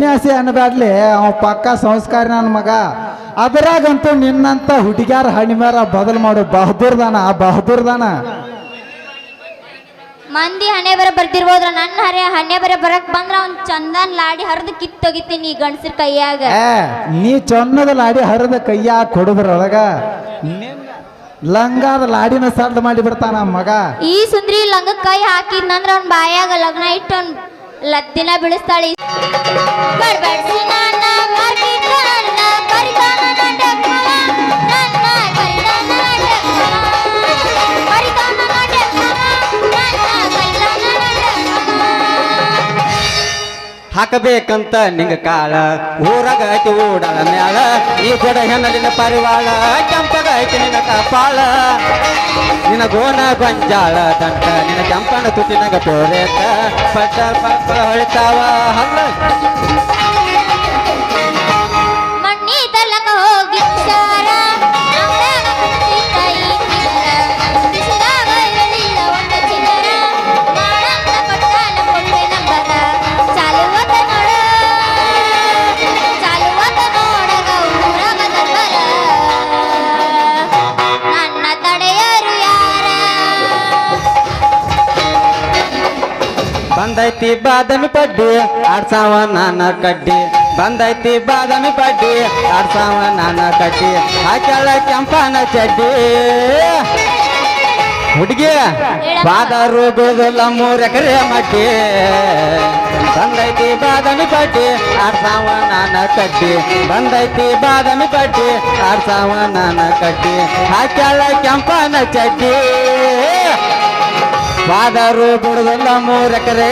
ಸನ್ಯಾಸಿ ಅನ್ಬ್ಯಾಡ್ಲಿ ಅವ ಪಕ್ಕ ಸಂಸ್ಕಾರ ನನ್ನ ಮಗ. ಅದರಾಗಂತೂ ನಿನ್ನಂತ ಹುಡುಗ್ಯಾರ ಹಣಿಮಾರ ಬದಲ್ ಮಾಡು ಬಹದ್ದೂರ್ದಾನ ಆ ಬಹದ್ದೂರ್ದಾನ. ಮಂದಿ ಹಣೆ ಬರ ಬರ್ತಿರ್ಬೋದ್ರ ನನ್ನ ಹರೆ ಹಣೆ ಬರ ಬರಕ್ ಬಂದ್ರ ಅವ್ನ್ ಚಂದನ್ ಲಾಡಿ ಹರಿದು ಕಿತ್ತೊಗಿತೀನಿ ಗಂಡಸರ ಕೈಯಾಗ. ಏ ನೀ ಚಂದದ ಲಾಡಿ ಹರಿದ ಕೈಯ ಕೊಡುದ್ರೊಳಗ ಲಂಗಾದ ಲಾಡಿನ ಸಡ್ಡು ಮಾಡಿ ಬಿಡ್ತಾನ ಮಗ. ಈ ಸುಂದ್ರಿ ಲಂಗ ಕೈ ಹಾಕಿದ್ನಂದ್ರ ಅವ್ನ ಬಾಯಾಗ ಲಗ್ನ ಇಟ್ಟು ಅವ್ನ್ ಲತ್ತಿನ ಬಿಡಿಸ್ತಾಳಿ. ಹಾಕಬೇಕಂತ ನಿಂಗ ಕಾಳ ಊರಾಗ ಐತಿ ಓಡಾಳ ಮ್ಯಾಳ ಈ ಕೊಡ ಹೆಣ್ಣಲಿನ ಪರಿವಾಳ, ಕೆಂಪಗ ಐತಿ ನಿನ್ನ ಕಪಾಳ ನಿನ್ನ ಗೋನ ಗೊಂಜಾಳ ದಂಟ ನಿನ್ನ ತುಟಿನಗ ತೋರೇತ ಪಟ್ಟ ಪಪ್ಪ ಹೊಳಿತಾವ ಹಲ್ಲ ಬಂದೈತಿ ಬಾದಾಮಿ ಪಡ್ಡಿ ಆಡ್ಸಾವ ನಾನ ಕಡ್ಡಿ. ಬಂದೈತಿ ಬಾದಾಮಿ ಪಡ್ಡಿ ಆಡ್ಸಾವ ನಾನ ಕಡ್ಡಿ. ಹಾಕ್ಯಾಳ ಕೆಂಪನ ಚಡ್ಡಿ. ಹುಡುಗಿ ಬಾದಾರು ಗೋದಲ್ಲ ಮೂರ್ ಎಕರೆ ಮಟ್ಟಿ ಬಂದೈತಿ ಬಾದಾಮಿ ಪಡ್ಡಿ ಆಡ್ಸಾವ ನಾನ ಕಡ್ಡಿ. ಬಂದೈತಿ ಬಾದಾಮಿ ಪಡ್ಡಿ ಆಡ್ಸಾವ ನಾನ ಕಡ್ಡಿ. ಹಾಕ್ಯಾಳ ಕೆಂಪನ ಚಡ್ಡಿ. ಬಾದರು ಬಿಡುದಲ್ಲ ಮೂರ್ ಎಕರೆ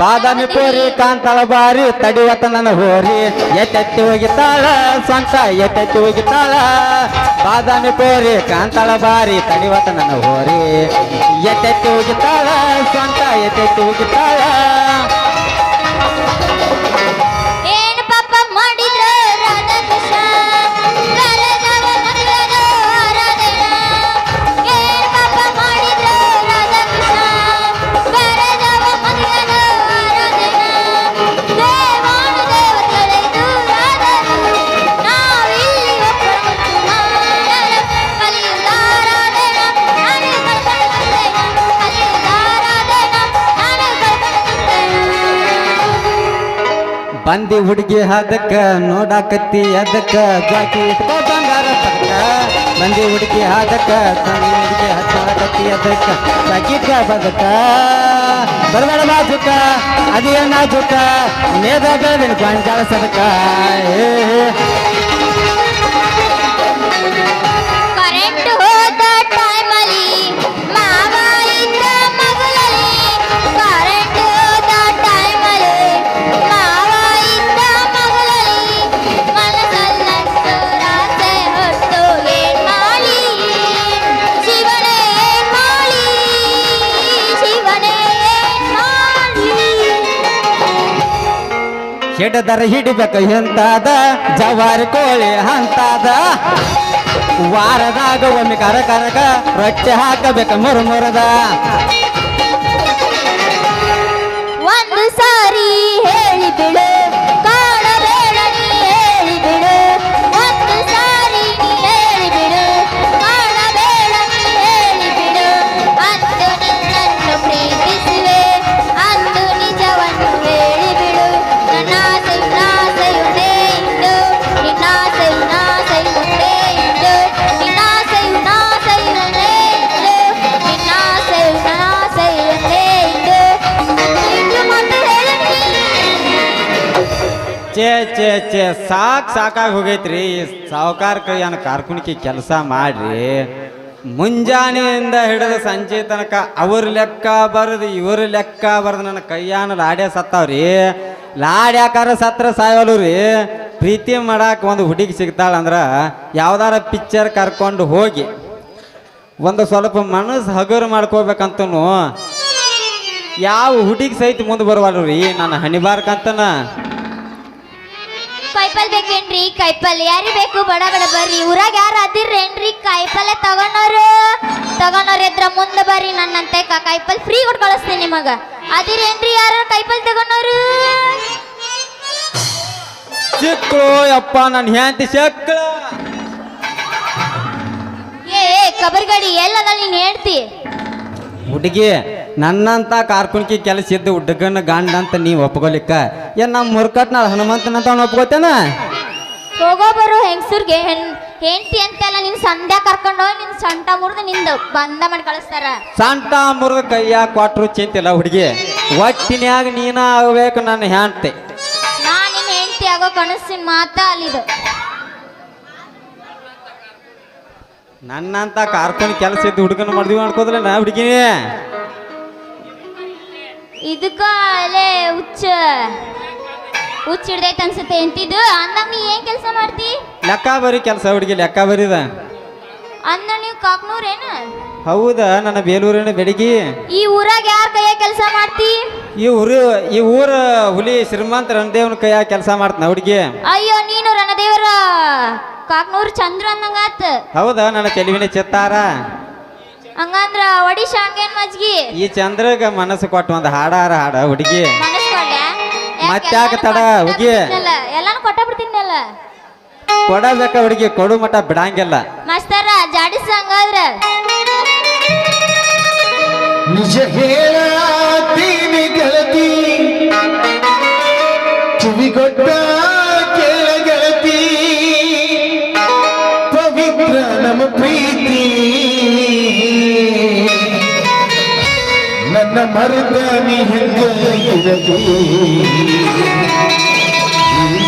ಬಾದಾಮಿ ಪೋರಿ ಕಾಂತಾಳ ಬಾರಿ ತಡಿವತ್ತ ನನ್ನ ಹೋರಿ. ಎತ್ತೆತ್ತಿ ಹೋಗಿತಾಳ ಸ್ವಂತ ಎತ್ತೆತ್ತಿ ಹೋಗಿತಾಳ ಬಾದಾಮಿ ಪೋರಿ ಕಾಂತಾಳ ಬಾರಿ ತಡಿವತ ನನ್ನ ಹೋರಿ. ಎತ್ತೆತ್ತಿ ಹೋಗಿತಾಳ ಸ್ವಂತ ಎತ್ತೆತ್ತಿ ಹೋಗಿತ್ತಾಳ ಬಂದಿ ಹುಡುಗಿ ಅದಕ್ಕ ನೋಡಾಕತ್ತಿ ಅದಕ್ಕ ಜಾಕಿ ಇಟ್ಕೋ ಬಂಗಾರ ತಕ್ಕ ಬಂದಿ ಹುಡುಗಿ ಅದಕ್ಕ ಸಣ್ಣ ಹುಡುಗಿ ಹಚ್ಚಾಕತ್ತಿ ಅದಕ್ಕ. ಜಾಕಿಟ್ಕ ಬದಕ ಬರಬೇಡ ಮಾಜುಕ ಅದೇ ನಾಜುಕ ನೇದ ನಿನ್ ಗೊಂಜಾಳ ಸದಕ. ಏ ಹಿಡದರ ಹಿಡಿಬೇಕು ಎಂತಾದ? ಜವಾರಿ ಕೋಳಿ ಅಂತಾದ? ವಾರದಾಗ ಒಮ್ಮೆ ಕರ ಕರಕ ರೊಟ್ಟಿ ಹಾಕಬೇಕು ಮುರು ಮುರದ ಚೇ ಚೇ ಸಾಕು ಸಾಕ್ ಸಾಕಾಗಿ ಹೋಗೈತ್ರಿ. ಸಾವುಕಾರ ಏನು ಕಾರ್ಕುಣಿಕೆ ಕೆಲಸ ಮಾಡ್ರಿ. ಮುಂಜಾನೆಯಿಂದ ಹಿಡಿದು ಸಂಜೆ ತನಕ ಅವ್ರ ಲೆಕ್ಕ ಬರೆದು, ಇವ್ರ ಲೆಕ್ಕ ಬರೆದು ನನ್ನ ಕೈಯಾನ ಲಾಡ್ಯ ಸತ್ತಾವ್ರಿ. ಲಾಡ್ಯಾಕಾರ ಸತ್ರ ಸಾಯೋಲು ರೀ. ಪ್ರೀತಿ ಮಾಡಕ್ಕೆ ಒಂದು ಹುಡುಗಿ ಸಿಗ್ತಾಳಂದ್ರೆ ಯಾವ್ದಾರ ಪಿಕ್ಚರ್ ಕರ್ಕೊಂಡು ಹೋಗಿ ಒಂದು ಸ್ವಲ್ಪ ಮನಸ್ಸು ಹಗುರು ಮಾಡ್ಕೋಬೇಕಂತೂ ಯಾವ ಹುಡುಗಿ ಸಹಿತ ಮುಂದೆ ಬರುವಲ್ರಿ ರೀ ನನ್ನ ಹಣಿಬಾರ್ಕಂತನ ಕಾಯಿಪಲ್ ಬೇಕೇನ್ರಿ? ಕಾಯಿಪಲ್ ಯಾರಿ ಬೇಕು? ಬಡ ಬಡ ಬರ್ರಿ. ಊರಾಗ ಯಾರು ಅದಿರೇನ್ರಿ ಕಾಯಿಪಲ್ಲೆ ತಗೊಂಡವ್ರು ತಗೊಂಡವ್ರ ಎದ್ರ ಮುಂದೆ ಬರ್ರಿ ನನ್ನಂತೆ ಕಾಯಿಪಲ್ ಫ್ರೀ ಕೊಟ್ಟು ಕಳಿಸ್ತೀನಿ ನಿಮಗ. ಅದಿರೇನ್ರಿ ಯಾರು ಕಾಯಿಪಲ್ ತಗೊಂಡವ್ರು ಚಿಕ್ಕಳು ಯಪ್ಪ ನನ್ನ ಹೆಂಡತಿ ಏ ಕಬರ್ಗಡಿ ಎಲ್ಲದ ನೀನ್ ಹೇಳ್ತಿ? ಹುಡುಗಿ ನನ್ನಂತ ಕಾರ್ಕುನ್ಕಿ ಕೆಲಸ ಇದ್ದು ಹುಡುಗನ ಗಂಡ ಅಂತ ನೀವು ಒಪ್ಕೊಲಿಕ್ಕ? ಏನ್ ನಮ್ಮ ಮುರ್ಕಟ್ನಾಳ ಹನುಮಂತನಂತ ಅವ್ನು ಒಪ್ಕೋತೇನ? ಹೋಗೋ ಬರೋ ಹೆಂಗಸರ್ಗೆ ಹೆಣ್ ಹೆಂಡ್ತಿ ಅಂತೆಲ್ಲ ನಿನ್ ಸಂಧ್ಯಾ ಕರ್ಕೊಂಡು ಹೋಗಿ ನಿನ್ ಸೊಂಟ ಮುರಿದು ನಿಂದು ಬಂದ ಮಾಡಿ ಕಳಿಸ್ತಾರ. ಸಂಟ ಮುರ್ಗ ಕೈಯ ಕೊಟ್ರು ಚಿಂತಿಲ್ಲ ಹುಡುಗಿ. ಒಟ್ಟಿನ್ಯಾಗ ನೀನ ಆಗ್ಬೇಕು ನನ್ನ ಹೆಂಡತಿ. ನಾ ನಿನ್ ಹೆಂಡತಿ ಆಗೋ ಕನಸಿನ ಮಾತ ಅಲ್ಲಿದು. ನನ್ನಂತ ಕಾರ್ಕುನ್ ಕೆಲಸ ಇದ್ದು ಹುಡುಗನ ಮಾಡಿದ್ವಿ ಮಾಡ್ಕೋದ್ರೆ ನಾ ಹುಡುಗಿನೇ ಇದಕ್ಕ ಉಚ್ಚ ಹುಚ್ಚ. ಹುಚ್ಚ ಹಿಡ್ದೈತೆ ಅನ್ಸುತ್ತೆ. ಎಂತಿದ್ದು ಅಂದಾಗ ನೀ ಏನ್ ಕೆಲಸ ಮಾಡ್ತಿ? ಲೆಕ್ಕ ಬರಿ ಕೆಲಸ ಹುಡುಗಿ ಲೆಕ್ಕ ಬರಿದ ಅಂದ ನೀವು ಕಾಕ್ನೂರೇನ? ಹೌದಾ ನನ್ನ ಬೇಲೂರಿನ ಬೆಡಗಿ. ಈ ಊರಾಗ ಯಾರ ಕೈಯ ಕೆಲಸ ಮಾಡ್ತಿ? ಈ ಊರು ಈ ಊರ ಹುಲಿ ಶ್ರೀಮಂತ ರಣದೇವನ ಕೈಯ ಕೆಲಸ ಮಾಡ್ತಾನ ಹುಡುಗಿ. ಅಯ್ಯೋ ನೀನು ರಣದೇವರ ಕಾಕ್ನೂರ್ ಚಂದ್ರ ಅನ್ನಂಗಾತ್. ಹೌದಾ ನನ್ನ ಚೆಲುವಿನ ಚಿತ್ತಾರ. ಹಂಗಂದ್ರ ಒಡಿಶಾ ಹಂಗೇನ್ ಮಜ್ಗಿ? ಈ ಚಂದ್ರಗ ಮನಸ್ಸು ಕೊಟ್ಟು ಒಂದು ಹಾಡಾರ ಹಾಡ ಹುಡುಗಿ. ಮನಸ್ಕೊಂಡೆ ಮತ್ತ್ಯಾಕ ತಡ, ಹೋಗಿ. ಎಲ್ಲಾನು ಕೊಟ್ಟ ಬಿಡ್ತೀನಲ್ಲ? ಕೊಡಬೇಕ ಹುಡುಗಿ ಕೊಡು ಮಟ ಬಿಡಂಗಿಲ್ಲ. ಮಾಸ್ತರ ಜಾಡಿಸ್ ಹಂಗಾದ್ರ? ನಿಜ ಹೇಳತೀನಿ ಗೆಳತಿ. ಕಿವಿಗೊಟ್ಟ ನನ್ನ ಮರದ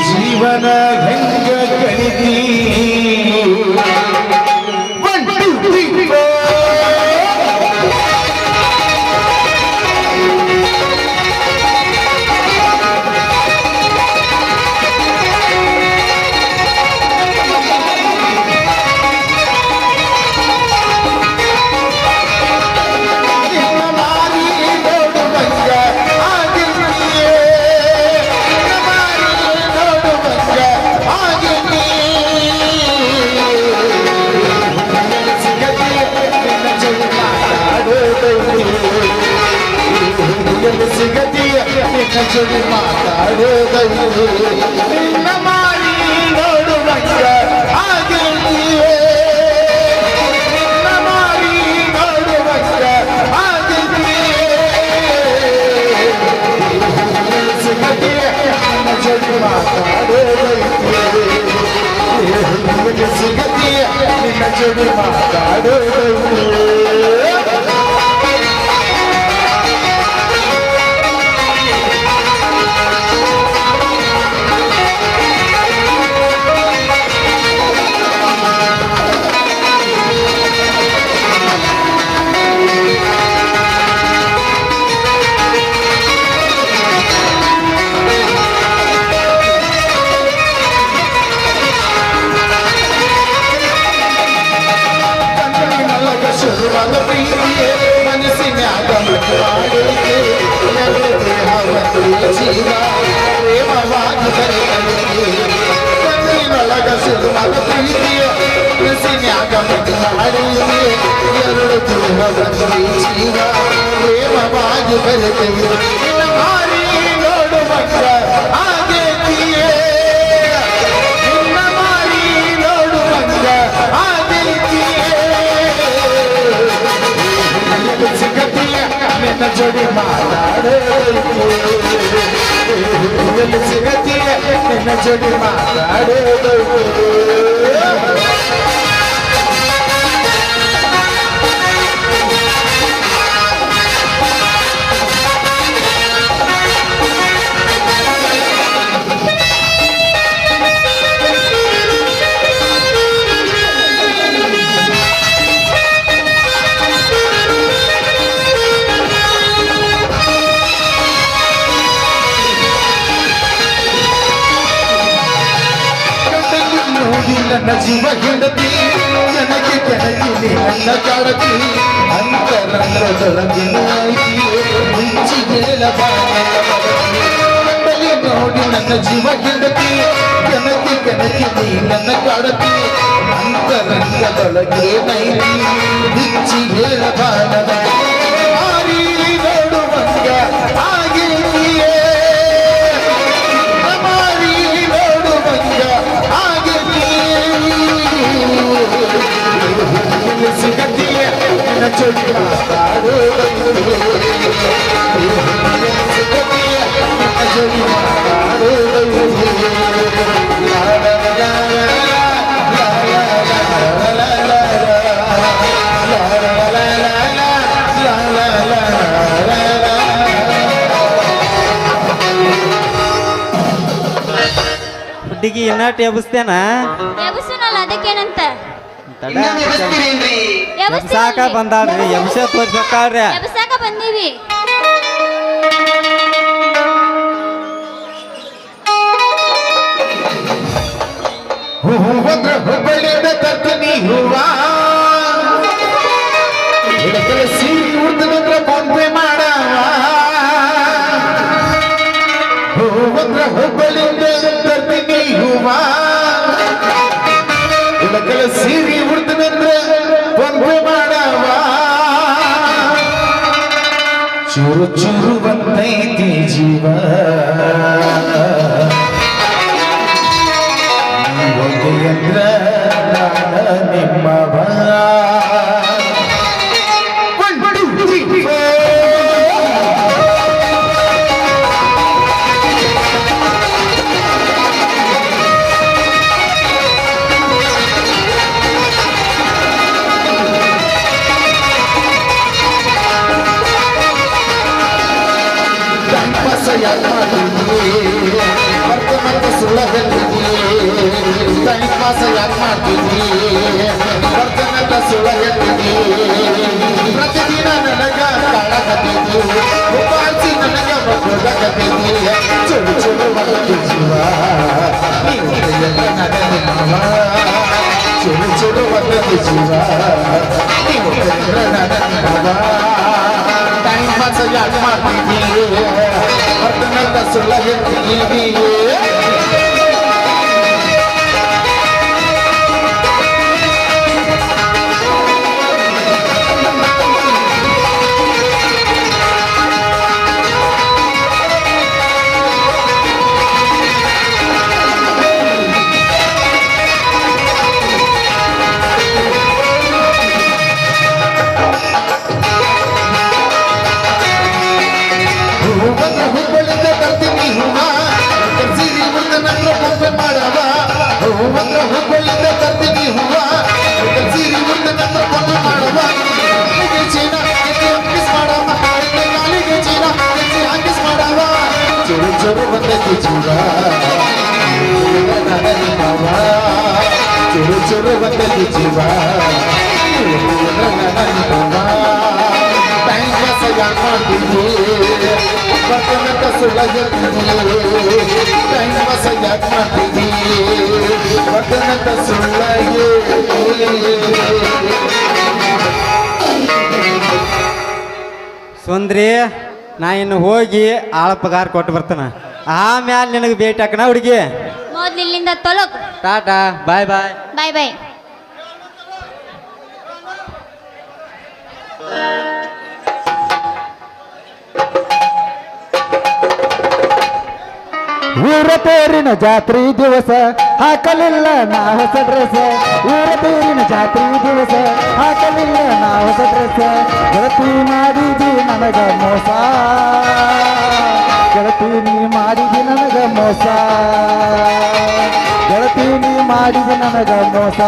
ಜೀವನ ಹೆಂಗ ಕಳಿತಿ ನಿನ್ನ ಜೊತೆ ಕಣ್ಣಿನೊಳಗ ಶುರುವಾದ ಪ್ರೀತಿಯೇ ಮನಸ್ಸಿನ್ಯಾಗ ಮುಖವಾಡೈತೆ ಎರಡು ದೇಹವನ್ನು ಜೀವ ಪ್ರೇಮವಾಗಿ ಬರೆದಿದೆ ನಿನ್ನ ಮಾರಿ ನೋಡುವಂಗ ಆಗೇತಿಯೇ ಸಿಗತಿಯ ನಿನ್ನ ಜೋಡಿ ಮಾತಾಡೋದೈತಿ ನಿನಗೆ ಸಿಗತಿಯ ನಿನ್ನ ಜೋಡಿ ಮಾತಾಡೋದೈತಿ ನನ್ನ ಜೀವ ಗೆಳತಿ ನನಗೆ ಕೆಳಗಿನಿ ನನ್ನ ಕಾಡತಿ ಅಂತರಂಗದೊಳಗಿನ ಮುಂಚಿಗೆ ನೋಡಿ ನನ್ನ ಜೀವ ಗೆಳತಿ ನನಗೆ ಕೆಳಗಿನಿ ನನ್ನ ಕಾಡತಿ ಅಂತರಂಗದೊಳಗೆ ನೈಲಿ ಬಿಚ್ಚಿ ಹೇಳಬಾರದ ಹುಡುಗಿ ಇನ್ನಟ್ ಎಬ್ಸ್ತೇನ ಎಬಸುನಲ್ಲ ಅದಕ್ಕೇನಂತ? ತಡ. ಎಬ್ಸಾಕ ಬಂದಾಳ್ರಿ ಎಬ್ಸ ತೋರ್ಸಕ್ಕಾಳ್ರಿ ಎಬ್ಸಾಕ ಬಂದೀವಿ ಹೂವಂದ್ರ ಹುಬ್ಬಳ್ಳಿಯಿಂದ ತರ್ತೀನಿ ಹೂವಾ ಹಿಡಕಲ ತೋರುಚಿರುವಂತೈತಿ ಜೀವ लगा दीजिए बर्तन दस लग दीजिए सर्वत तुझुरा बाबा चोर चोर बंद तुझुरा बाबा बैंक सजाना तुझे बर्तन का सुलग तुझे बैंक सजाना तुझे बर्तन का सुलग सुन रहे ನಾ ಇನ್ನು ಹೋಗಿ ಆಳ ಪಗಾರ ಕೊಟ್ಟು ಬರ್ತಾನ. ಆಮ್ಯಾಲ ನಿನಗೆ ಭೇಟಿ ಹಾಕಣ ಹುಡುಗಿ. ಮೊದ್ಲು ಇಲ್ಲಿಂದ ತೊಲಕ್ ಟಾಟಾ ಬಾಯ್ ಬಾಯ್. ಬಾಯ್ ಬಾಯ್. ಊರ ತೇರಿನ ಜಾತ್ರಿ ದಿವಸ, ಹಾಕಲಿಲ್ಲ ನಾ ಹೊಸ ಡ್ರೆಸ್ ಊರ ತೇರಿನ ಜಾತ್ರಿ ದಿವಸ, ಹಾಕಲಿಲ್ಲ ನಾ ಹೊಸ ಡ್ರೆಸ್ ಗೆಳತಿ ಮಾಡಿದಿ ನನಗ ಮೋಸ. ಗೆಳತಿ ನೀ ಮಾಡಿದಿ ನನಗ ಮೋಸ. ಗೆಳತಿ ನೀ ಮಾಡಿದಿ ನನಗ ಮೋಸ.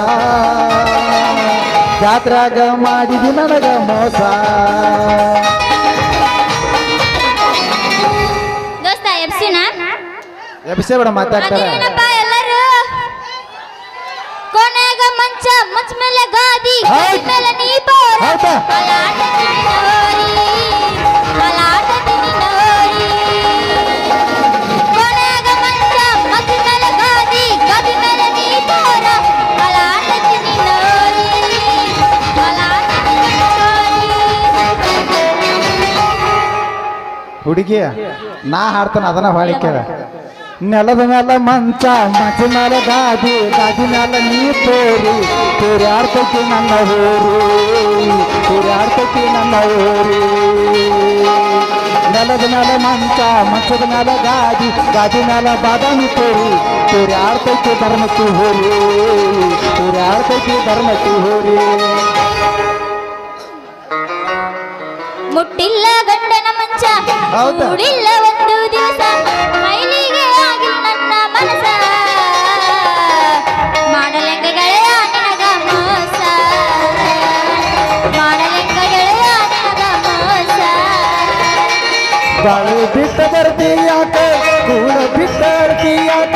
ಜಾತ್ರಾಗ ಮಾಡಿದಿ ನನಗ ಮೋಸ. ಎಬ್ಸೆ ಬಿಡ ಮಾತಾಡ್ತಾರೆ. ಅದೇನಪ್ಪ ಎಲ್ಲರೂ? ಕೊನೆಗೆ ಮಂಚ ಮಂಚ ಮೇಲೆ ಗಾದಿ ಗಾದಿ ಮೇಲೆ ನೀ ಹುಡುಗಿಯ ನಾ ಹಾಡ್ತಾನ ಅದನ್ನ ಹೊಳಿ. ನೆಲದ ಮೇಲೆ ಮಂಚ ಮಂಚ ಮೇಲೆ ಗಾದಿ ಗಾದಿ ಮೇಲೆ ನೀ ತೋರಿ. ತೋರಿ ಆಡ್ತೈತಿ ನನ್ನ ಊರು ತೋರಿ ಆಡ್ತೈತಿ ನನ್ನ ಊರು ನೆಲದ ಮೇಲೆ ಮಂಚ ಮಂಚದ ಮೇಲೆ ಗಾದಿ ಗಾದಿ ಮೇಲೆ ಬಾದಾಮಿ ತೋರಿ. ತೋರಿ ಆಡ್ತೈತಿ ಧರ್ಮಕ್ಕೆ ಹೋರಿ ತೋರಿ ಆಡ್ತೈತಿ ಧರ್ಮಕ್ಕೆ ಹೋರಿ. ಮುಟ್ಟಿಲ್ಲ ಗಂಡನ ಮಂಚ ಹೌದಾ? ಒಂದು ದಿವಸ. ಬಾಳು ಬಿಟ್ಟ ಬರ್ತಿ ಯಾಕ ಕೂಳ ಬಿಟ್ಟ ಅಳ್ತಿ ಯಾಕ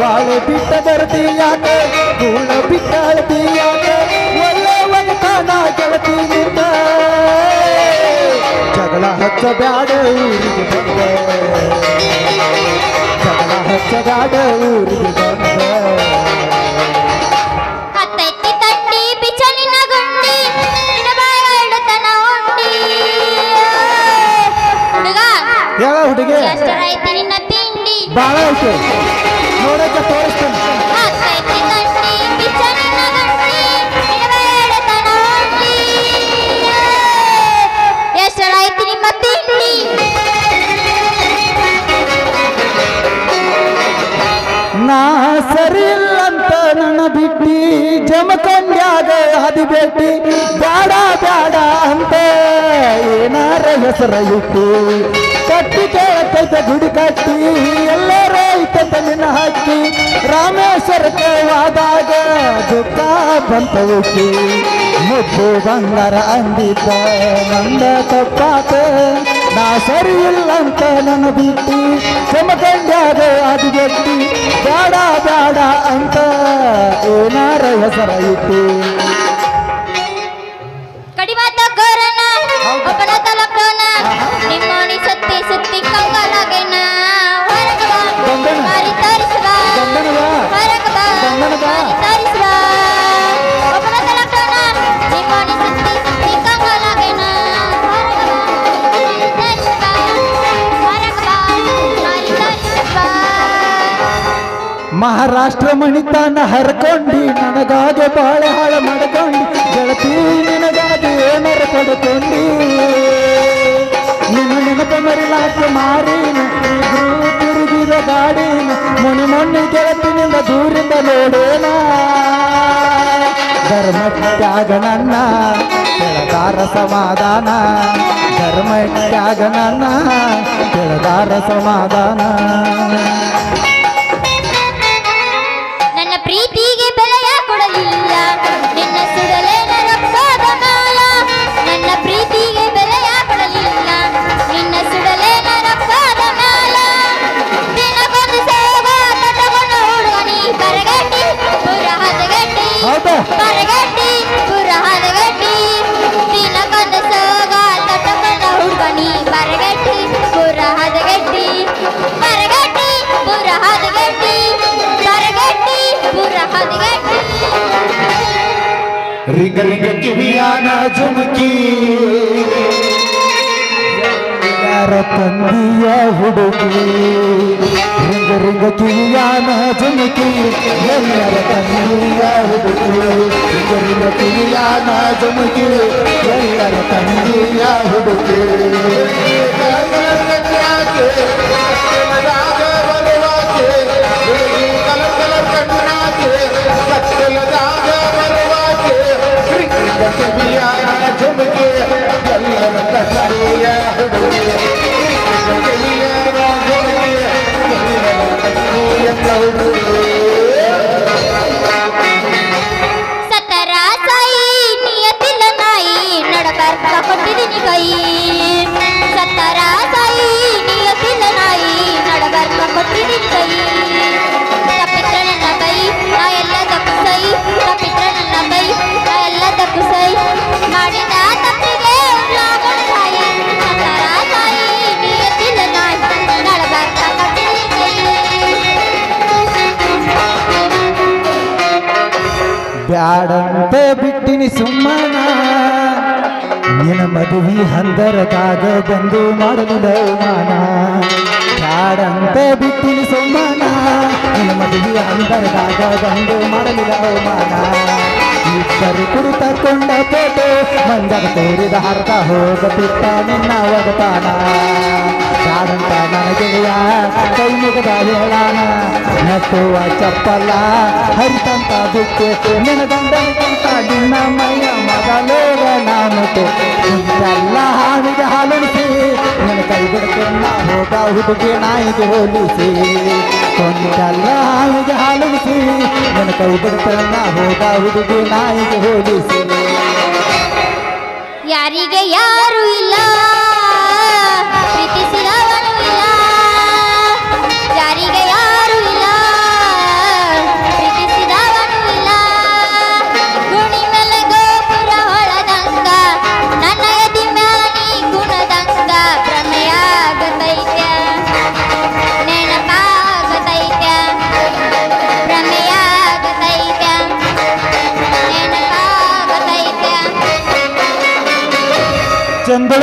ಬಾಳು ಬಿಟ್ಟ ಬರ್ತಿ ಯಾಕ ಕೂಳ ಬಿಟ್ಟ ಅಳ್ತಿ ಯಾಕ ಒಳ್ಳೆ ಒಗತಾನ ಗೆಳತಿ ನಿಂದ ಜಗಳ ಹಚ್ಚ ಬ್ಯಾಡ ಊರಿಗೆ ಬಂದ ಜಗಳ ಹಚ್ಚ ಬ್ಯಾಡ ಊರಿಗೆ ಬಂದ ಹುಡುಗಿ ಎಷ್ಟರೈತಿ ನಿನ್ನ ತಿಂಡಿ ಬಾಳ ಐತೆ ನೋಡಕ್ಕೆ ತೋರಿಸ್ತೇನೆ. ಹತ್ತೈತಿ ತಟ್ಟಿ ಬಿಚಲಿನ ಗುಂಡಿ ನಿನ್ನ ಬಾಯಡುತ್ತನ ಉಂಡಿ ಎಷ್ಟರೈತಿ ನಿಮ್ಮ ತಿಂಡಿ ನಾ ಸರಿ ಇಲ್ಲಂತ ನನ್ನ ಬಿಟ್ಟಿ, ಜಮಖಂಡ್ಯಾಗ ಹದಿ ಭೇಟಿ ಏನಾರ ಹೆಸರ ಇಟ್ಟು ಕಟ್ಟಿ ಕೇಳತೈತ ಗುಡಿ ಕಟ್ಟಿ ಎಲ್ಲರ ಐತಂತ ನಿನ್ನ ಹಕ್ಕಿ ರಾಮೇಶ್ವರ ವಾದಾಗ ದುಃಖ ಬಂತ ಹುಟ್ಟಿ ಮುದ್ದು ಬಂಗಾರ ಅಂದಿದ್ದ, ನಂದ ತಪ್ಪಾತ. ನಾ ಸರಿ ಇಲ್ಲಂತ ನನ್ನ ಬಿಟ್ಟಿ ಜಮಖಂಡ್ಯಾಗ ಅದು ಗಟ್ಟಿ. ಬೇಡ ಬ್ಯಾಡ ಅಂತ ಏನಾರ ಹೆಸರ ಇಟ್ಟು ಒಬ್ಬನ ತಲಕೋನ ನಿಮ್ಮೋನಿ ಸುತ್ತಿ ಸುತ್ತಿ ಕಂಗಾಲಾಗೇನ ಹೊರಗ ಬಾ ಗಂಡನ. ಮಾರಿ ತೋರಿಸುವ ಗಂಡನವ ಹೊರಗ ಬಾ ಗಂಡನ ಬಾ. ಮಾರಿ ತೋರಿಸುವ ಒಬ್ಬನ ತಲಕೋನ ನಿಮ್ಮೋನಿ ಸುತ್ತಿ ಸುತ್ತಿ ಕಂಗಾಲಾಗೇನ ಹೊರಗ ಬಾ ಮಾರಿ ತೋರಿಸುವ ಹೊರಗ ಬಾ ಮಾರಿ ತೋರಿಸುವ ಮಹಾರಾಷ್ಟ್ರ ಮಣಿತಾನ ಹರ್ಕೊಂಡಿ ನನಗಾಗಿ ಬಾಳೆ ಹಾಳ ಮಾಡ್ಕೊಂಡಿ ಗೆಳತಿ ನಿನಗಾಗಿ ಏನಾರ ಪಡ್ಕೊಂಡಿ ನಿನ್ನ ಮರಿಲಾಕೆ ಮಾರಿನ ಇಬ್ರು ತಿರುಗಿದ ಗಾಡಿನ ಮೊನ್ನೆ ಮೊನ್ನೆ ಗೆಳತಿನಿಂದ ದೂರಿಂದ ನೋಡೇನ ಧರ್ಮ ನನ್ನ ಕೆಳದಾರ ಸಮಾಧಾನ. ಧರ್ಮ ನನ್ನ ಕೆಳದಾರ ಸಮಾಧಾನ. ರಿಂಗ ರಿಂಗ ಕಿವಿಯಾನ ಜುಮುಕಿ. ಯಾರ ತಂದಿಯ ಹುಡುಗಿ? ರಿಂಗ ಕಿವಿಯಾನ ಜುಮುಕಿ? ಎಲ್ಲರ ತಂದಿಯ ಹುಡುಗಿ. ರಿಂಗ ಕಿವಿಯಾನ ಜುಮುಕಿ? ಎಲ್ಲರ ತಂದಿಯ ಹುಡುಗಿ. ಬ್ಯಾಡಂತ ಬಿಟ್ಟಿನಿ ಸುಮ್ಮನ. ನಿನ್ನ ಮದುವೆ ಹಂದರದಾಗ ಬಂದು ಮಾಡಲಿಲ್ಲ ಅವಮಾನ ಬ್ಯಾಡಂತ ಬಿಟ್ಟಿನಿ ಸುಮ್ಮನ. ನಿನ್ನ ಮದುವೆ ಹಂದರದಾಗ ಬಂದು ಮಾಡಲಿಲ್ಲ ಅವಮಾನ ಇಬ್ಬರು ಕುರಿತಕೊಂಡ ಫೋಟೋ, ಮಂದರ ತೋರಿದ ಹರ್ದ ಹೋಗಬಿಟ್ಟ ನಿನ್ನ ಬ್ಯಾಡಂತ ನನಗೆಯ ಕೈ ಮುಗದ ಹೇಳಾನ ನಟ್ಟುವ ಚಪ್ಪಲ, ಹರಿತಂತ ದುಕ್ಕೆ ನಿನ್ನ ಗಂಡನಿಗಿಂತ ನಿನ್ನ ಮೈಯ ಮಗಲೋಗ ನಾನುಟು ಎಲ್ಲ ಹಾವಿಗೆ ಹಾಲುಣಿಸಿ, ನನ್ನ ಕೈ ಬಿಡ್ತೇನ ಹೋಗ ಹುಡುಗಿ ನಾಯಿಗೆ ಹೋಲಿಸಿ. ಕೊಂದೆಲ್ಲ ಹಾವಿಗೆ ಹಾಲುಣಿಸಿ, ನನ್ನ ಕೈ ಬಿಡ್ತೇನ ಹೋಗ ಹುಡುಗಿ ನಾಯಿಗೆ ಹೋಲಿಸಿ. ಯಾರಿಗೆ ಯಾರು ಇಲ್ಲ?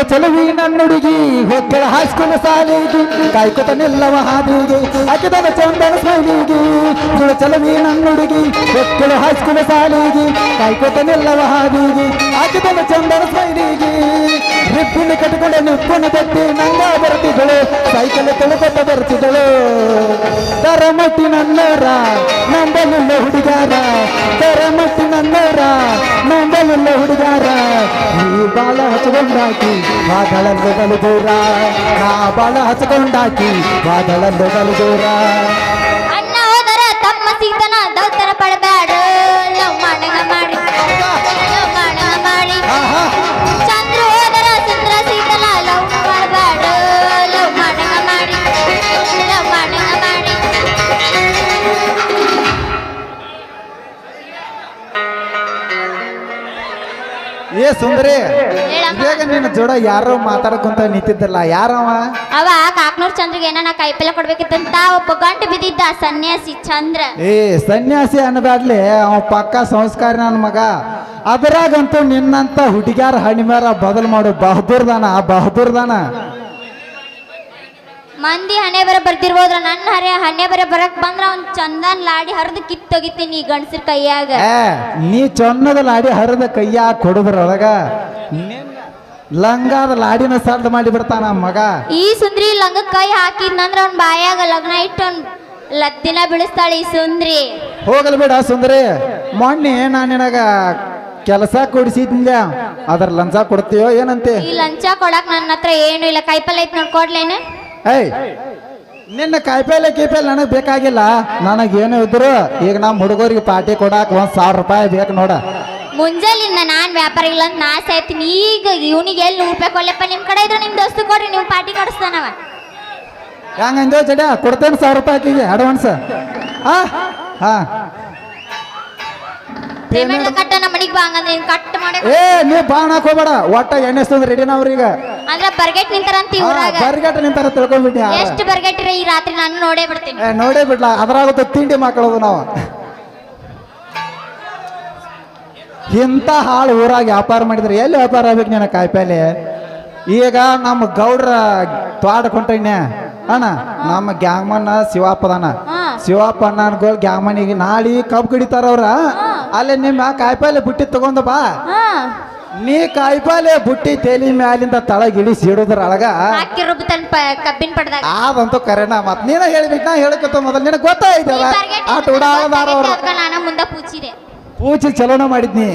ಚಲವಿ ನನ್ನುಡುಗಿ ಹೊಕ್ಕಳ ಹೈಸ್ಕೂಲ್ ಸಾಲಿಗೆ ಕಾಯ್ಕೊತ ನಿಲ್ಲವ ಹಾದಿಗೆ ಹಾಕಿದವ ಚಂದನ ಸ್ಮೈಲಿಗೆ ಚುಳ ಚಲುವಿ ನನ್ನುಡುಗಿ ಹೊಕ್ಕಳ ಹೈಸ್ಕೂಲ್ ಸಾಲಿಗೆ ಕಾಯ್ಕೊತ ನಿಲ್ಲವ ಹಾದಿಗೆ ಹಾಕಿದವ ಚಂದನ ಸ್ಮೈಲಿಗೆ ರಿಪ್ಪಿನ ಕಟ್ಕೊಂಡೆ ನಿಪ್ಪನ್ನು ಬತ್ತಿ ನಂಗ ಬರ್ತಿದ್ದಳು, ಸೈಕಲ್ ತಿಳ್ಕೊತ ಬರ್ತಿದ್ದಳು. ತರಮಟ್ಟಿ ನನ್ನರ ನಂಬಲಿಲ್ಲ ಹುಡುಗಾರ ತರಮಟ್ಟಿ ನನ್ನರ ನಂಬಲಿಲ್ಲ ಹುಡುಗಾರ ನೀ ಬಾಳ ಹಚ್ಕೊಂಡಾಕಿ ಬಾದಳಲ್ಲು ಬಲು ದೂರ ನಾ ಬಾಳ ಹಚ್ಕೊಂಡಾಕಿ ಬಾದಳಲ್ಲು ಬಲು ಏ ಸುಂದರಿ ಇವಾಗ ನಿನ್ನ ಜೋಡ ಯಾರೋ ಮಾತಾಡ್ಕೊಂತ ನಿಂತಿದ್ದಲ್ಲ ಯಾರವ? ಅವ ಕಾಕ್ನೂರ್ ಚಂದ್ರಿಗೆ ಏನಾನ ಕೈಪಲ್ಲೆ ಕೊಡ್ಬೇಕಿತ್ತಂತ ಒಬ್ಬ ಗಂಟು ಬಿದ್ದಿದ್ದ ಸನ್ಯಾಸಿ ಚಂದ್ರ. ಏ ಸನ್ಯಾಸಿ ಅನ್ನದಾಡ್ಲಿ ಅವ ಪಕ್ಕ ಸಂಸ್ಕಾರ ನನ್ನ ಮಗ. ಅದರಾಗಂತೂ ನಿನ್ನಂತ ಹುಡುಗ್ಯಾರ ಹಣಿಮಾರ ಬದಲು ಮಾಡು ಬಹದ್ದೂರ್ದಾನ ಬಹದ್ದೂರ್ದಾನ ಮಂದಿ ಹಣೆ ಬರ ಬರ್ತಿರ್ಬೋದ್ರ ನನ್ನ ಹರೆ ಹಣೆ ಬರ ಬರಕ್ ಬಂದ್ರ ಅವ್ನ್ ಚಂದನ್ ಲಾಡಿ ಹರಿದು ಕಿತ್ತೊಗಿತೀನಿ ಗಂಡಸರ ಕೈಯಾಗ. ಏ ನೀ ಚಂದದ ಲಾಡಿ ಹರಿದ ಕೈಯ ಕೊಡುದ್ರೊಳಗ ಲಂಗಾದ ಲಾಡಿನ ಸರ್ದ್ ಮಾಡಿ ಬಿಡ್ತಾನ ಮಗ. ಈ ಸುಂದ್ರಿ ಲಂಗ ಕೈ ಹಾಕಿದ್ನಂದ್ರ ಅವ್ನ ಬಾಯಾಗ ಲಗ್ನ ಇಟ್ಟು ಅವ್ನ್ ಲತ್ತಿನ ಬೀಳಿಸ್ತಾಳೆ ಈ ಸುಂದ್ರಿ. ಹೋಗಲ್ ಬಿಡ ಸುಂದರಿ. ಮೊನ್ನೆ ನಾನು ನಿನಗ ಕೆಲಸ ಕೊಡಿಸಿದ್ಲ ಅದ್ರ ಲಂಚ ಕೊಡ್ತೀಯೋ ಏನಂತೆ? ಈ ಲಂಚ ಕೊಡಕ್ ನನ್ನ ಹತ್ರ ಏನು ಇಲ್ಲ. ಕೈಪಲ್ ಐತ್ ನೋಡ್ಕೊಡ್ಲೇನ ಏಯ್ ನಿನ್ನ ಕಾಯಿಪಲ್ಲೆ ಕೀಪಲ್ಲೆ ನನಗೆ ಬೇಕಾಗಿಲ್ಲ. ನನಗೇನು ಇದ್ರು ಈಗ ನಮ್ಮ ಹುಡುಗರಿಗೆ ಪಾರ್ಟಿ ಕೊಡಾಕ ಒಂದ್ ಸಾವಿರ ರೂಪಾಯಿ ಬೇಕು ನೋಡ. ಮುಂಜಾನೆ ನಾನ್ ವ್ಯಾಪಾರ ಇಲ್ಲ ಅಂತ ನಾಶ ಆಯ್ತೀನಿ ಈಗ ಇವನಿಗೆ ಎಲ್ಲಿ ನೂರು ರೂಪಾಯಿ ಕೊಡ್ಲಪ್ಪ? ನಿಮ್ ಕಡೆ ಇದ್ರೆ ನಿಮ್ ದೋಸ್ತು ಕೊಡ್ರಿ ನೀವು ಪಾರ್ಟಿ ಕೊಡಿಸ್ತಾನವ ಹೆಂಗಂದೇವ್ ಜಡ ಕೊಡ್ತೇನೆ ಸಾವಿರ ರೂಪಾಯಿ ಆಕಿಗೆ ಅಡ್ವಾನ್ಸ್ ಹಾ ಹಾ. ಪೇಮೆಂಟ್ ಕಟ್ಟ ನಮ್ಮ ಮನಿಗ್ ಬಾ ಹಂಗಂದ್ರೆ ನೀನ್ ಕಟ್ ಮಾಡಿ ಏ ನೀ ಬಾಣ ಹಾಕೋಬೇಡ ಒಟ್ಟ ಎಣ್ಣೆ ತಂದ್ರೆ ರೆಡಿನ ಅವ್ರೀಗ. ಅಂದ್ರ ಬರ್ಗೆಟ್ ನಿಂತಾರಂತ ಈ ಊರಾಗ. ಬರ್ಗಟ್ಟ ನಿಂತಾರ ತಿಳ್ಕೊಂಡ್ಬಿಟ್ಟಿ ಎಷ್ಟು ಬರ್ಗೆಟ್ಟಿರ ಈ ರಾತ್ರಿ ನಾನು ನೋಡೇ ಬಿಡ್ತೀನಿ. ಏ ನೋಡೇ ಬಿಡ್ಲಾ. ಅದ್ರಾಗುತ್ತೆ ತಿಂಡಿ ಮಾಡ್ಕೊಳ್ಳೋದು ನಾವು. ಇಂಥ ಹಾಳು ಊರಾಗ ವ್ಯಾಪಾರ ಮಾಡಿದ್ರೆ ಎಲ್ಲಿ ವ್ಯಾಪಾರ ಆಗ್ಬೇಕು ನಿನ್ನ ಕಾಯಿಪಲ್ಲೆ? ಈಗ ನಮ್ಮ ಗೌಡ್ರ ತ್ವಾಡ ಕೊಂಟಣ್ಯ ಅಣ್ಣ ನಮ್ಮ ಗ್ಯಾಂಗ್ಮನ್ನ ಶಿವಪ್ಪದಣ್ಣ ಹಾ. ಶಿವಪ್ಪ ಅಣ್ಣ ಗ್ಯಾಂಗ್ಮನಿಗೆ ನಾಳೆ ಕಬ್ಬು ಕಡಿತಾರ ಅವ್ರ. ಅಲ್ಲೇ ನಿಮ್ಮ ಕಾಯಿಪಲ್ಲೆ ಬುಟ್ಟಿ ತಗೊಂಡ ಬಾ. ಹಾ. ನೀ ಕಾಯಿಪಲ್ಲೆ ಬುಟ್ಟಿ ತೇಲಿ ಮ್ಯಾಲಿಂದ ತಳಗಿಳಿಸಿ ಇಡೋದ್ರೊಳಗ ಹಾಕಿ ರುಬ್ತನ್ ಕಬ್ಬಿನ ಪಡ್ದಾಗ. ಆದಂತೂ ಕರೆನ ಮತ್ ನೀನ ಹೇಳಿಬಿಟ್ಟು ನಾ ಹೇಳಕತ್ತ ಮೊದಲು ನಿನಗೆ ಗೊತ್ತಾಯ್ತದ ಬರ್ಗೆಟ್ ಆಟ ಉಡಾಳದಾರ ಅವ್ರು. ನಾನು ಮುಂದೆ ಪೂಚಿದೆ. ಪೂಜೆ ಚಲೋನ ಮಾಡಿದ್ನಿ.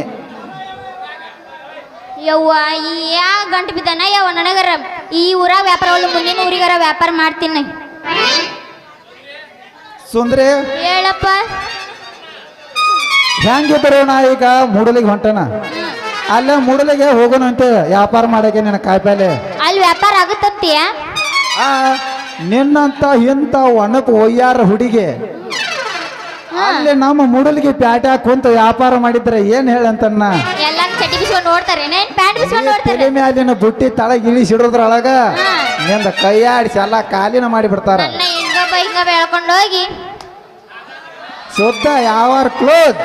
ಯವ್ವ ಈ ಯಾ ಗಂಟು ಬಿದ್ದಾನ? ಯವ್ವ ನನಗರ ಈ ಊರ ವ್ಯಾಪಾರ ಒಳ್ಳೆ ಮುಂದಿನ ಊರಿಗರ ವ್ಯಾಪಾರ ಮಾಡ್ತೀನಿ. ಸುಂದ್ರಿ. ಹೇಳಪ್ಪ. ಹೆಂಗಿದ್ರು ನಾ ಈಗ? ಮೂಡಲಿಗೆ ಹೊಂಟನ? ಅಲ್ಲೇ ಮೂಡಲಿಗೆ ಹೋಗೋಣ ಅಂತ ವ್ಯಾಪಾರ ಮಾಡಕ್ಕೆ ನಿನ್ನ ಕಾಯಿಪಲ್ಲೆ ಅಲ್ಲಿ ವ್ಯಾಪಾರ ಆಗುತ್ತಂತೀಯ ಆ ನಿನ್ನಂತ ಇಂತ ಒಣಕ್ ಒಯ್ಯಾರ ಹುಡುಗಿ. ಅಲ್ಲಿ ನಮ್ಮ ಮೂಡಲಿಗೆ ಪ್ಯಾಟ್ ಕುಂತ ವ್ಯಾಪಾರ ಮಾಡಿದ್ರೆ ಏನ್ ಹೇಳಂತನ್ನ ಎಲ್ಲ ಚಡ್ಡಿ ಬಿಸ್ಕೊಂಡು ನೋಡ್ತಾರೆ. ಏನ್ ಪ್ಯಾಂಟ್ ಬಿಸ್ಕೊಂಡು ನೋಡ್ತಾರೆ. ತಲೆ ಮ್ಯಾಲಿನ ಬುಟ್ಟಿ ತಳ ಇಳಿಸಿಡೋದ್ರೊಳಗ. ನಿಂದ ಕೈಯಾಡಿಸಿ ಎಲ್ಲ ಕಾಲಿನ ಮಾಡಿ ಬಿಡ್ತಾರ ನನ್ನ ಹಿಂಗ ಹಿಂಗ ಬೆಳ್ಕೊಂಡು ಹೋಗಿ. ಶುದ್ಧ ಯಾವ ಕ್ಲೋತ್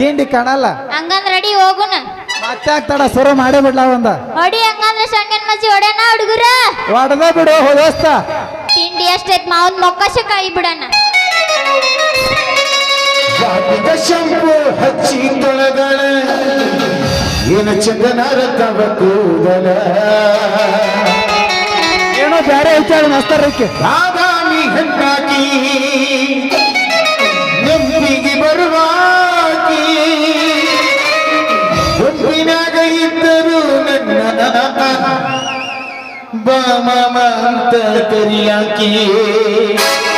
ಗಿಂಡಿ ಕಾಣಲ್ಲ. ಹಂಗಂದ್ರ ರೆಡಿ ಹೋಗುನ. ಮತ್ತೆ ಆಗ್ತಾಡ ಶುರು ಮಾಡೇ ಬಿಡ್ಲ ಒಂದ? ಹೊಡಿ ಹಂಗಂದ್ರ ಸಂಗನ್ ಮಜ್ಜಿ ಹೊಡ್ಯಾನ ಹುಡುಗರ. ಹೊಡೆದ ಬಿಡು ಹೋದೋಸ್ತ ತಿಂಡಿ ಅಷ್ಟೈತ್ ಮಾವನ್ ಮೊಕ್ಕಶ ಕಾಯಿ ಬಿಡಣ. ಶಂಪು ಹಚ್ಚಿ ತೊಳೆದಳ? ಏನು ಚಂದನಾರ ತವ ಕೂದಲ? ಏನೋ ಬೇರೆ ವಿಚಾರ ನಸ್ತಾರಕ್ಕೆ ಬಾದಾಮಿ ಹೆಣ್ಣಾಕಿ ಬಾಮ ಅಂತ ಕರಿಯಾಕಿ One,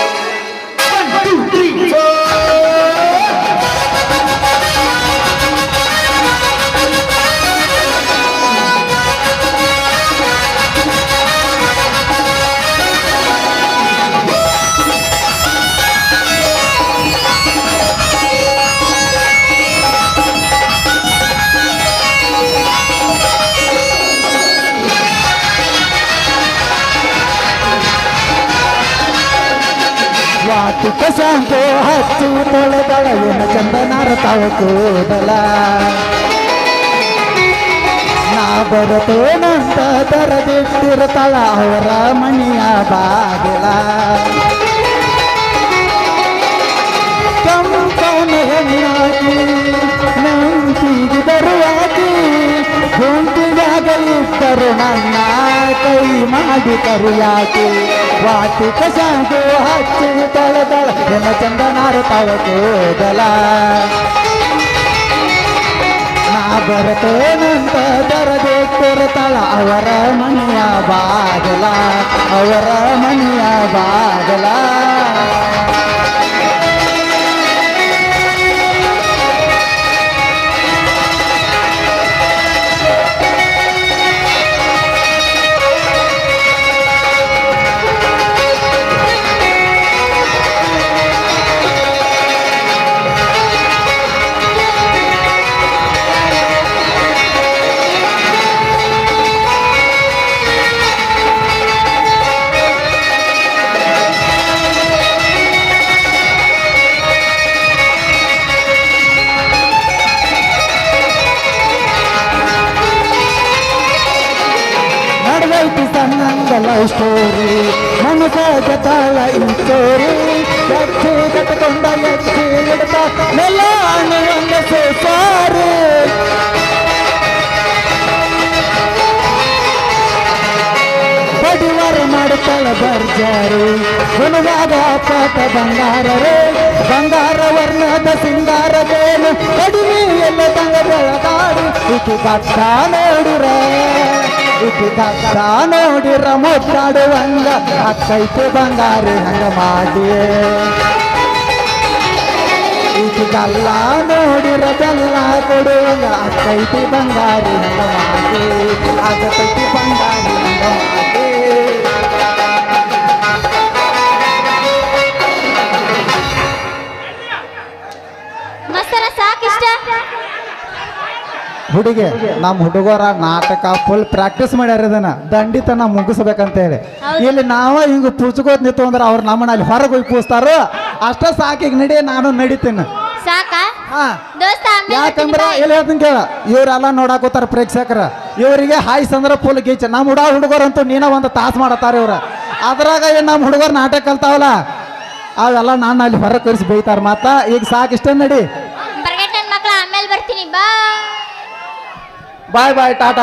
ವಾಟಿಕ ಶಾಂಪು ಹತ್ತು ತೊಳೆದಳ ಏನು ಚಂದನಾರ ತಾವ ಕೂದಲ. ನಾ ಬರತೇನಂತ ತರದಿಟ್ಟಿರ್ತಾಳ ಅವರ ಮಣಿಯ ಬಾಗಿಲ. ಕಂಪನ ಹೆಣ್ಣಾಕಿ ಇದ್ದರು ನನ್ನ ಕೈ ಮಾಡಿ ಕರಿಯಾಕಿ. ವಾಟಿಕ ಶಾಂಪು ಹಚ್ಚಿ ತಳದಳ. ಏನು ಚಂದನಾರ ತಾವ ಕೂದಲ ನಾ ಬರದೆ ಕೊರತಳ ಅವರ ಮನೆಯ ಬಾಗಲ. ಅವರ ಮನೆಯ ಬಾಗಲ. ಗುಣವಾದ ಬಂಗಾರವೇ ಬಂಗಾರ ವರ್ಣದ ಸಿಂಗಾರವೇನು ಕಡಿಮೆ ಎಲ್ಲ ತಂಗ ಬೆಳಗಾಡಿ ಇಕಿ ಕಟ್ಟ ನೋಡಿರ ಇಕಿ ಕಟ್ಟ ನೋಡಿರ ಮುದ್ದಾಡುವಂಗ, ಅಕ್ಕೈತೆ ಬಂಗಾರಿ ಹಂಗ ಮಾಡಿ ಕಲ್ಲ ನೋಡಿರ ಬೆಲ್ಲ ಕೊಡುವಂಗ, ಅಕ್ಕೈತಿ ಬಂಗಾರಿ ಹಂಗ ಮಾಡಿ ಆಗತೈತಿ ಬಂಗಾರಿ ಹಂಗ ಮಾಡಿ ಸಾಕಿಷ್ಟ ಹುಡುಗಿ ನಮ್ಮ ಹುಡುಗರ ನಾಟಕ ಫುಲ್ ಪ್ರಾಕ್ಟೀಸ್ ಮಾಡ್ಯಾರ ಇದನ್ನ. ದಂಡಿತನ ಮುಗಿಸ್ಬೇಕಂತ ಹೇಳಿ. ಇಲ್ಲಿ ನಾವ ಹಿಂಗ ಪೂಜಕೋದ್ ನಿಂತು ಅಂದ್ರೆ ಅವ್ರು ನಮ್ಮನ್ನ ಅಲ್ಲಿ ಹೊರಗೆ ಹೋಗಿ ಪೂಸ್ತಾರೋ ಅಷ್ಟ ಸಾಕಿಗೆ ನಡಿ ನಾನು ನಡಿತೇನೆ. ಸಾಕಾ? ಹಾ. ದೋಸ್ತ ಯಾಕಂದ್ರ ಎಲ್ಲಿ ಇಲ್ಲಿ ಹೇಳ್ತೀನಿ ಕೇಳ. ಇವರೆಲ್ಲ ನೋಡಾಕೋತಾರ ಪ್ರೇಕ್ಷಕರ. ಇವರಿಗೆ ಹಾಯ್ಸ್ ಅಂದ್ರ ಫುಲ್ ಗೀಚ. ನಮ್ಮ ಹುಡುಗ ಹುಡುಗರಂತೂ ನೀನ ಒಂದು ತಾಸು ಮಾಡತಾರ ಇವ್ರ. ಅದ್ರಾಗ ಏನ್ ನಮ್ಮ ಹುಡುಗರು ನಾಟಕ ಕಲ್ತಾವಲ್ಲ? ಅವೆಲ್ಲ ನಾನು ಅಲ್ಲಿ ಹೊರಗೆ ಕರೆಸಿ ಬೈತಾರ ಮಾತಾ ಈಗ ಸಾಕಿಷ್ಟ ನಡಿ ಬರ್ಗೆಟ್ ನನ್ ಮಕ್ಳ ಆಮೇಲೆ ಬರ್ತೀನಿ ಬಾ ಬಾಯ್ ಬಾಯ್ ಟಾಟಾ